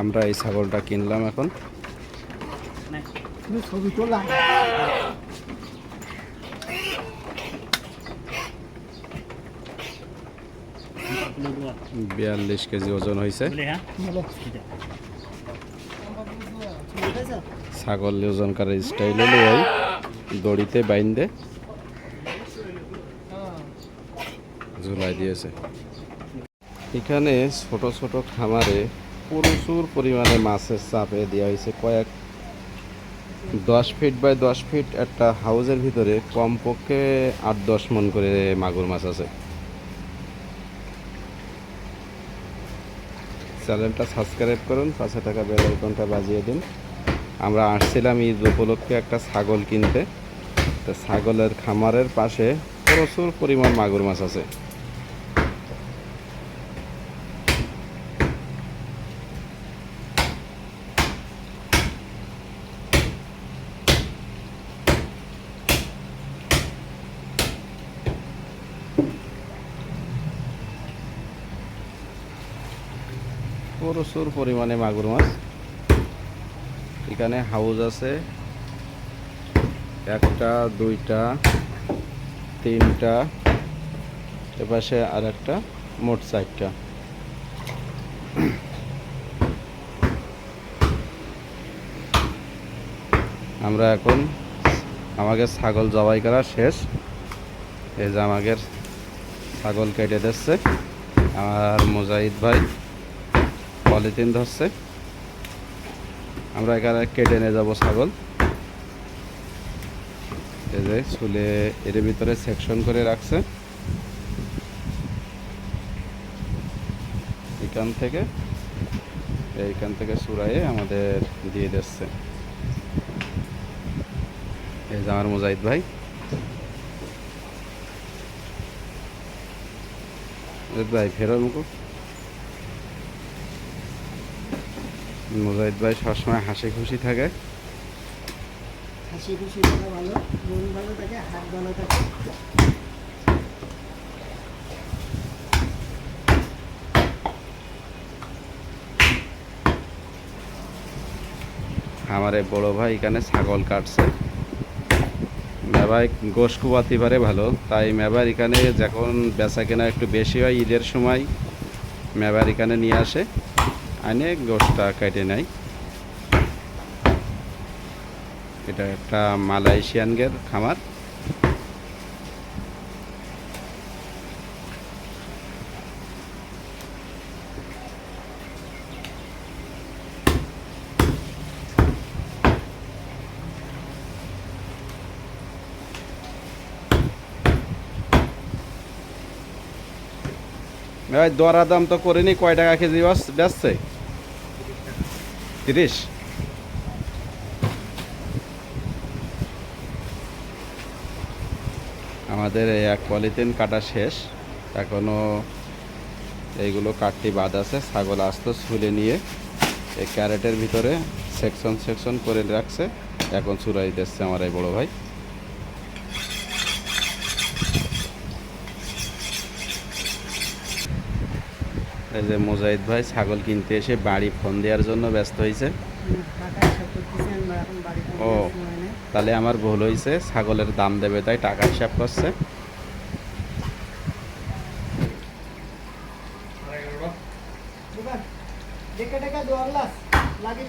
আমরা এই ছাগলটা কিনলাম এখন। বিয়াল্লিশ কেজি ওজন হয়েছে। ছাগল ওজন করার স্টাইল হলো দড়িতে বাইন্দে। ঝুলাই দিয়েছে। এখানে ছোট ছোট খামারে প্রচুর পরিমাণে মাছের চাপে দেওয়া হয়েছে। কয়েক দশ ফিট বাই দশ ফিট একটা হাউজের ভিতরে, কমপক্ষে আট দশ মন করে মাগুর মাছ আছে। চ্যানেলটা সাবস্ক্রাইব করুন পাঁচশো টাকা বেল আইকনটা বাজিয়ে দিন। আমরা আসছিলাম ঈদ উপলক্ষে একটা ছাগল কিনতে। তো ছাগলের খামারের পাশে প্রচুর পরিমাণ মাগুর মাছ আছে। প্রচুর পরিমাণে মাগুর মাছ। এখানে হাউজ আছে। একটা, দুইটা, তিনটা, এপাশে আর একটা মোট চারটা। আমরা এখন আমাদের ছাগল জবাই করা শেষ। এই যে আমাদের ছাগল কেটে দিচ্ছে। আমার মুজাহিদ ভাই পলিথিন ধরছে আমরা এখানে কেটে নিয়ে যাব ছাগল। এই যে চুলে এর ভিতরে সেকশন করে রাখছে। এখান থেকে, এইখান থেকে সুরাইয়ে আমাদের দিয়ে দিচ্ছে। এই যে আমার মুজাহিদ ভাই। ভাই, ফেরো মুখো। মুজাহিদ ভাই সবসময় হাসি খুশি থাকে। হাসি খুশি থাকা ভালো মন ভালো থাকে হাত ভালো থাকে। আমার এই বড় ভাই এখানে ছাগল কাটছে। মেবাই গোশ কুবাতে পারে ভালো তাই মেবার এখানে যখন বেচা কেনা একটু বেশি হয় ঈদের সময় মেবার এখানে নিয়ে আসে। আনে গোশটা কেটে নেয় এটা একটা মালয়েশিয়ানদের খামার। ভাই দরা দাম তো করিনি, কয় টাকা কেজি বাস- বেচছে? তিরিশ। আমাদের এক পলিথিন কাটা শেষ। এখনও এইগুলো কাটটি বাদ আছে, ছাগল আস্ত ছুলে নিয়ে এই ক্যারেটের ভিতরে সেকশন সেকশন করে রাখছে। এখন চুরাই দিচ্ছে আমার এই বড়ো ভাই। এই যে মুজাহিদ ভাই ছাগল কিনতে এসে বাড়ি ফোন দেওয়ার জন্য ব্যস্ত হয়েছে ও। তাহলে আমার ভুল হয়েছে ছাগলের দাম দেবে তাই টাকা হিসাব করছে লাগে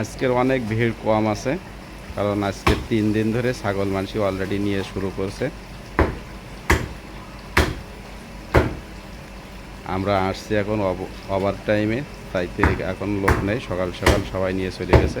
আজকের অনেক ভিড় কম আছে, কারণ আজকে তিন দিন ধরে ছাগল মানসি অলরেডি নিয়ে শুরু করছে। আমরা আসছি এখন ওভার টাইমে তাইতে এখন লোক নেই, সকাল সকাল সবাই নিয়ে চলে গেছে।